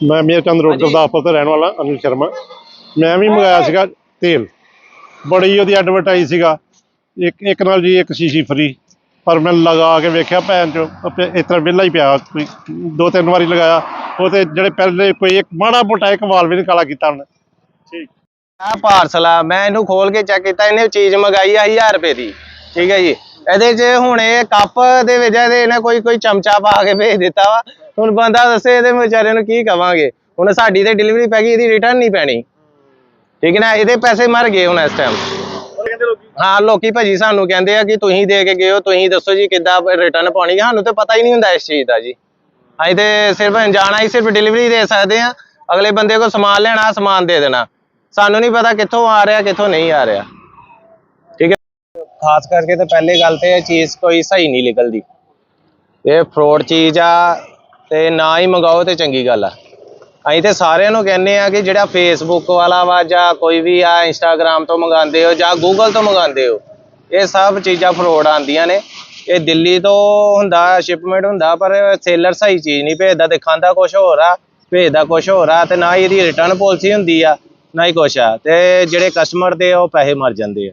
ਮੈਂ ਮੇਰ ਚੰਦ ਰੋਡ ਗੁਰਦਾਸਪੁਰ ਤੋਂ ਰਹਿਣ ਵਾਲਾ ਅਨਿਲ ਸ਼ਰਮਾ। ਮੈਂ ਵੀ ਮੰਗਾਇਆ ਸੀਗਾ ਤੇਲ। ਬੜੀ ਉਹਦੀ ਐਡਵਰਟਾਈਜ਼ ਸੀਗਾ। ਇੱਕ ਇੱਕ ਨਾਲ ਜੀ ਇੱਕ ਸ਼ੀਸ਼ੀ ਫਰੀ ਪਰ ਮੈਂ ਲਗਾ ਕੇ ਵੇਖਿਆ ਭੈਣ ਚੋ ਇਸ ਤਰ੍ਹਾਂ ਵਿਹਲਾ ਹੀ ਪਿਆ। ਕੋਈ ਦੋ ਤਿੰਨ ਵਾਰੀ ਲਗਾਇਆ। ਉਹ ਤੇ ਜਿਹੜੇ ਪਹਿਲੇ ਕੋਈ ਇੱਕ ਮਾੜਾ ਮੋਟਾ ਇੱਕ ਵਾਲ ਵੀ ਨਹੀਂ ਕਾਲਾ ਕੀਤਾ ਉਹਨੇ। ਆ ਪਾਰਸਲ ਆ। ਮੈਂ ਇਹਨੂੰ ਖੋਲ ਕੇ ਚੈੱਕ ਕੀਤਾ। ਇਹਨੇ ਚੀਜ਼ ਮੰਗਾਈ ਆ 1000 ਰੁਪਏ ਦੀ। ਠੀਕ ਹੈ ਜੀ। ਇਹਦੇ 'ਚ ਹੁਣ ਇਹ ਕੱਪ ਦੇ ਵਿੱਚ ਇਹਦੇ ਇਹਨੇ ਕੋਈ ਕੋਈ ਚਮਚਾ ਪਾ ਕੇ ਭੇਜ ਦਿੱਤਾ ਵਾ। ਹੁਣ ਬੰਦਾ ਦੱਸੇ ਇਹਦੇ ਵਿਚਾਰੇ ਨੂੰ ਕੀ ਕਵਾਂਗੇ। ਹੁਣ ਸਾਡੀ ਤੇ ਡਿਲੀਵਰੀ ਪੈ ਗਈ, ਇਹਦੀ ਰਿਟਰਨ ਨਹੀਂ ਪੈਣੀ। ਠੀਕ ਹੈ ਨਾ? ਇਹਦੇ ਪੈਸੇ ਮਰ ਗਏ ਹੁਣ ਇਸ ਟਾਈਮ ਹਾਂ, ਲੋਕੀ ਭਾਜੀ ਸਾਨੂੰ ਕਹਿੰਦੇ ਆ ਕਿ ਤੁਸੀਂ ਦੇ ਕੇ ਗਏ ਹੋ, ਤੁਸੀਂ ਦੱਸੋ ਜੀ ਕਿੱਦਾਂ ਰਿਟਰਨ ਪਾਉਣੀ ਹੈ ਸਾਨੂੰ ਤੇ ਪਤਾ ਹੀ ਨਹੀਂ ਹੁੰਦਾ ਇਸ ਚੀਜ਼ ਦਾ ਜੀ। ਅਸੀਂ ਤੇ ਸਿਰਫ ਜਾਣਾ ਹੀ ਸਿਰਫ ਡਿਲੀਵਰੀ ਦੇ ਸਕਦੇ ਆ। ਅਗਲੇ ਬੰਦੇ ਕੋਲ ਸਮਾਨ ਲੈਣਾ, ਸਮਾਨ ਦੇ ਦੇਣਾ। ਸਾਨੂੰ ਨਹੀਂ ਪਤਾ ਕਿੱਥੋਂ ਆ ਰਿਹਾ, ਕਿੱਥੋਂ ਨਹੀਂ ਆ ਰਿਹਾ। ਖਾਸ ਕਰਕੇ ਤਾਂ ਪਹਿਲੇ ਗੱਲ ਤੇ ਇਹ ਚੀਜ਼ ਕੋਈ ਸਹੀ ਨਹੀਂ ਨਿਕਲਦੀ। ਇਹ ਫਰੋਡ ਚੀਜ਼ ਆ ਤੇ ਨਾ ਹੀ ਮੰਗਾਓ ਤੇ ਚੰਗੀ ਗੱਲ ਆ। ਅਸੀਂ ਤੇ ਸਾਰਿਆਂ ਨੂੰ ਕਹਿੰਦੇ ਆ ਕਿ ਜਿਹੜਾ ਫੇਸਬੁੱਕ ਵਾਲਾ ਵਾ ਜਾਂ ਕੋਈ ਵੀ ਆ ਇੰਸਟਾਗ੍ਰam ਤੋਂ ਮੰਗਾਉਂਦੇ ਹੋ ਜਾਂ ਗੂਗਲ ਤੋਂ ਮੰਗਾਉਂਦੇ ਹੋ ਇਹ ਸਭ ਚੀਜ਼ਾਂ ਫਰੋਡ ਆਉਂਦੀਆਂ ਨੇ। ਇਹ ਦਿੱਲੀ ਤੋਂ ਹੁੰਦਾ ਸ਼ਿਪਮੈਂਟ ਹੁੰਦਾ ਪਰ ਸੇਲਰ ਸਹੀ ਚੀਜ਼ ਨਹੀਂ ਭੇਜਦਾ ਦਿਖਾਉਂਦਾ ਕੁਝ ਹੋਰ ਆ ਭੇਜਦਾ ਕੁਝ ਹੋਰ ਆ ਤੇ ਨਾ ਹੀ ਇਹਦੀ ਰਿਟਰਨ ਪਾਲਿਸੀ ਹੁੰਦੀ ਆ ਨਾ ਹੀ ਕੁਛ ਆ ਤੇ ਜਿਹੜੇ ਕਸਟਮਰ ਦੇ ਆ, ਉਹ ਪੈਸੇ ਮਰ ਜਾਂਦੇ ਆ।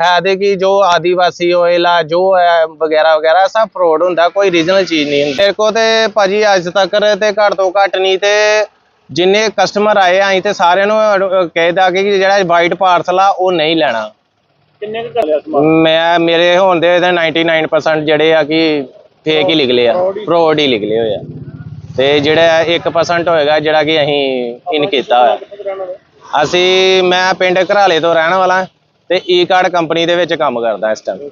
ਹੈ ਤੇ ਕਿ ਜੋ ਆਦੀਵਾਸੀ ਆਇਲ ਆ ਜੋ ਹੈ ਵਗੈਰਾ ਵਗੈਰਾ ਸਭ ਫਰੋਡ ਹੁੰਦਾ ਕੋਈ ਰੀਜਨਲ ਚੀਜ਼ ਨਹੀਂ ਹੁੰਦੀ। ਮੇਰੇ ਕੋ ਤੇ ਭਾਜੀ ਅੱਜ ਤੱਕ ਤੇ ਘੱਟ ਤੋਂ ਘੱਟ ਨਹੀਂ ਤੇ ਜਿੰਨੇ ਕਸਟਮਰ ਆਏ ਆ ਅਸੀਂ ਤੇ ਸਾਰਿਆਂ ਨੂੰ ਕਹਿਦਾ ਕਿ ਜਿਹੜਾ ਵਾਈਟ ਪਾਰਸਲ ਆ ਉਹ ਨਹੀਂ ਲੈਣਾ। ਕਿੰਨੇ ਕੁ ਚੱਲਿਆ ਮੈਂ ਮੇਰੇ ਹੋਣ ਦੇ ਇਹਦੇ 99% ਜਿਹੜੇ ਆ ਕਿ ਫੇਕ ਹੀ ਨਿਕਲੇ ਆ ਫਰੋਡ ਹੀ ਨਿਕਲੇ। ਹੋਏ ਆ। ਤੇ ਜਿਹੜਾ 1% ਹੋਏਗਾ ਜਿਹੜਾ ਕਿ ਅਸੀਂ ਇਨ ਕੀਤਾ ਹੋਇਆ। ਅਸੀਂ ਮੈਂ ਪਿੰਡ ਘਰਾਲੇ ਤੋਂ ਰਹਿਣ ਵਾਲਾ। ਤੇ ਈ ਕਾਰਡ ਕੰਪਨੀ ਦੇ ਵਿੱਚ ਕੰਮ ਕਰਦਾ ਇਸ ਟਾਈਮ